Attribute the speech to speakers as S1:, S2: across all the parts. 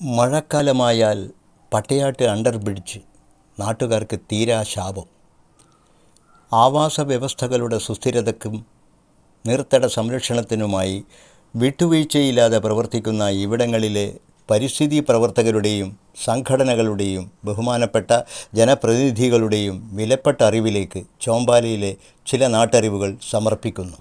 S1: മഴക്കാലമായാൽ Pattayatt under bridge നാട്ടുകാർക്ക് തീരാശാപം ആവാസ വ്യവസ്ഥകളുടെ സുസ്ഥിരതയ്ക്കും നീർത്തട സംരക്ഷണത്തിനുമായി വിട്ടുവീഴ്ചയില്ലാതെ പ്രവർത്തിക്കുന്ന ഇവിടങ്ങളിലെ പരിസ്ഥിതി പ്രവർത്തകരുടെയും സംഘടനകളുടെയും ബഹുമാനപ്പെട്ട ജനപ്രതിനിധികളുടെയും വിലപ്പെട്ട അറിവിലേക്ക് ചോമ്പാലയിലെ ചില നാട്ടറിവുകൾ സമർപ്പിക്കുന്നു.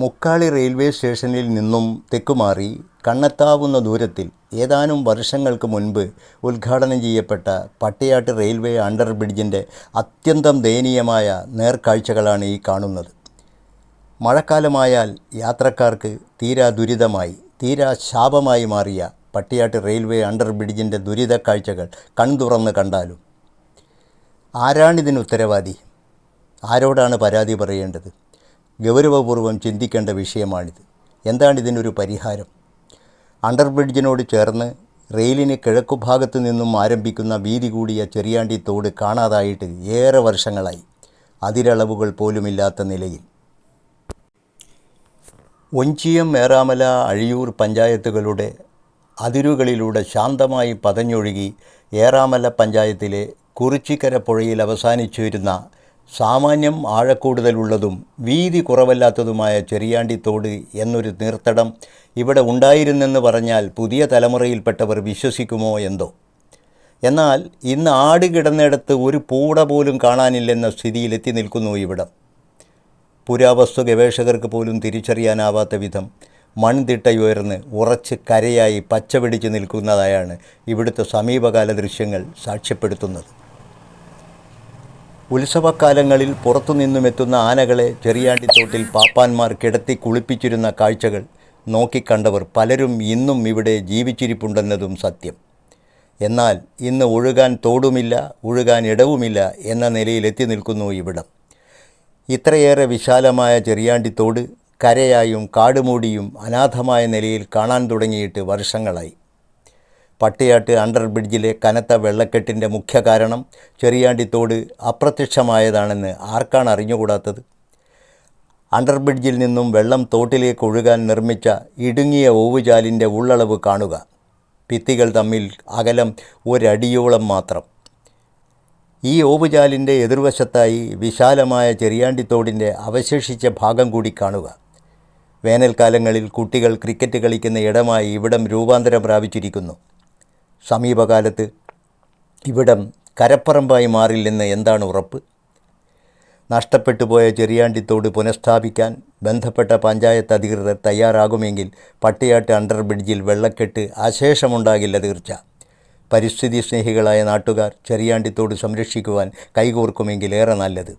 S1: മുക്കാളി റെയിൽവേ സ്റ്റേഷനിൽ നിന്നും തെക്കുമാറി കണ്ണെത്താവുന്ന ദൂരത്തിൽ ഏതാനും വർഷങ്ങൾക്ക് മുൻപ് ഉദ്ഘാടനം ചെയ്യപ്പെട്ട പട്ടിയാട്ട് റെയിൽവേ അണ്ടർ ബ്രിഡ്ജിന്റെ അത്യന്തം ദയനീയമായ നേർക്കാഴ്ചകളാണ് ഈ കാണുന്നത്. മഴക്കാലമായാൽ യാത്രക്കാർക്ക് തീരാ ദുരിതമായി തീരാ ശാപമായി മാറിയ പട്ടിയാട്ട് റെയിൽവേ അണ്ടർ ബ്രിഡ്ജിന്റെ ദുരിത കാഴ്ചകൾ കൺതുറന്ന് കണ്ടാലും. ആരാണിതിന് ഉത്തരവാദി ആരോടാണ് പരാതി പറയേണ്ടത്? ഗൗരവപൂർവം ചിന്തിക്കേണ്ട വിഷയമാണിത്. എന്താണിതിനൊരു പരിഹാരം? അണ്ടർ ബ്രിഡ്ജിനോട് ചേർന്ന് റെയിലിന് കിഴക്കുഭാഗത്തു നിന്നും ആരംഭിക്കുന്ന വീതി കൂടിയ ചെറിയാണ്ടി തോട് കാണാതായിട്ട് ഏറെ വർഷങ്ങളായി. അതിരളവുകൾ പോലുമില്ലാത്ത നിലയിൽ. ഒഞ്ചിയം മേറാമല അഴിയൂർ പഞ്ചായത്തുകളുടെ അതിരുകളിലൂടെ ശാന്തമായി പതഞ്ഞൊഴുകി ഏറാമല പഞ്ചായത്തിലെ കുറിച്ചിക്കര പുഴയിൽ അവസാനിച്ചു വരുന്ന സാമാന്യം ആഴക്കൂടുതലുള്ളതും വീതി കുറവല്ലാത്തതുമായ ചെറിയാണ്ടിത്തോട് എന്നൊരു നീർത്തടം ഇവിടെ ഉണ്ടായിരുന്നെന്ന് പറഞ്ഞാൽ പുതിയ തലമുറയിൽപ്പെട്ടവർ വിശ്വസിക്കുമോ എന്തോ? എന്നാൽ ഇന്ന് ആട് കിടന്നിടത്ത് ഒരു പൂട പോലും കാണാനില്ലെന്ന സ്ഥിതിയിലെത്തി നിൽക്കുന്നു ഇവിടം. പുരാവസ്തു ഗവേഷകർക്ക് പോലും തിരിച്ചറിയാനാവാത്ത വിധം മൺതിട്ടയുയർന്ന് ഉറച്ച് കരയായി പച്ചപിടിച്ച് നിൽക്കുന്നതായാണ് ഇവിടുത്തെ സമീപകാല ദൃശ്യങ്ങൾ സാക്ഷ്യപ്പെടുത്തുന്നത്. ഉത്സവക്കാലങ്ങളിൽ പുറത്തുനിന്നുമെത്തുന്ന ആനകളെ ചെറിയാണ്ടിത്തോട്ടിൽ പാപ്പാന്മാർ കിടത്തി കുളിപ്പിച്ചിരുന്ന കാഴ്ചകൾ നോക്കിക്കണ്ടവർ പലരും ഇന്നും ഇവിടെ ജീവിച്ചിരിപ്പുണ്ടെന്നതും സത്യം. എന്നാൽ ഇന്ന് ഒഴുകാൻ തോടുമില്ല ഒഴുകാൻ ഇടവുമില്ല എന്ന നിലയിലെത്തി നിൽക്കുന്നു ഇവിടം. ഇത്രയേറെ വിശാലമായ ചെറിയാണ്ടിത്തോട് കരയായും കാടുമൂടിയും അനാഥമായ നിലയിൽ കാണാൻ തുടങ്ങിയിട്ട് വർഷങ്ങളായി. പട്ടിയാട്ട് അണ്ടർ ബ്രിഡ്ജിലെ കനത്ത വെള്ളക്കെട്ടിന്റെ മുഖ്യ കാരണം ചെറിയാണ്ടിത്തോട് അപ്രത്യക്ഷമായതാണെന്ന് ആർക്കാണ് അറിഞ്ഞുകൂടാത്തത്? അണ്ടർ ബ്രിഡ്ജിൽ നിന്നും വെള്ളം തോട്ടിലേക്ക് ഒഴുകാൻ നിർമ്മിച്ച ഇടുങ്ങിയ ഓവുചാലിന്റെ ഉള്ളളവ് കാണുക. ഭിത്തികൾ തമ്മിൽ അകലം ഒരടിയോളം മാത്രം. ഈ ഓവുചാലിന്റെ എതിർവശത്തായി വിശാലമായ ചെറിയാണ്ടിത്തോടിന്റെ അവശേഷിച്ച ഭാഗം കൂടി കാണുക. വേനൽക്കാലങ്ങളിൽ കുട്ടികൾ ക്രിക്കറ്റ് കളിക്കുന്ന ഇടമായി ഇവിടം രൂപാന്തരം പ്രാപിച്ചിരിക്കുന്നു. സമീപകാലത്ത് ഇവിടം കരപ്പറമ്പായി മാറില്ലെന്ന് എന്താണ് ഉറപ്പ്? നഷ്ടപ്പെട്ടു പോയ ചെറിയാണ്ടിത്തോട് പുനഃസ്ഥാപിക്കാൻ ബന്ധപ്പെട്ട പഞ്ചായത്ത് അധികൃതർ തയ്യാറാകുമെങ്കിൽ പട്ടിയാട്ട് അണ്ടർ ബ്രിഡ്ജിൽ വെള്ളക്കെട്ട് അശേഷമുണ്ടാകില്ല തീർച്ച. പരിസ്ഥിതി സ്നേഹികളായ നാട്ടുകാർ ചെറിയാണ്ടിത്തോട് സംരക്ഷിക്കുവാൻ കൈകോർക്കുമെങ്കിൽ ഏറെ നല്ലത്.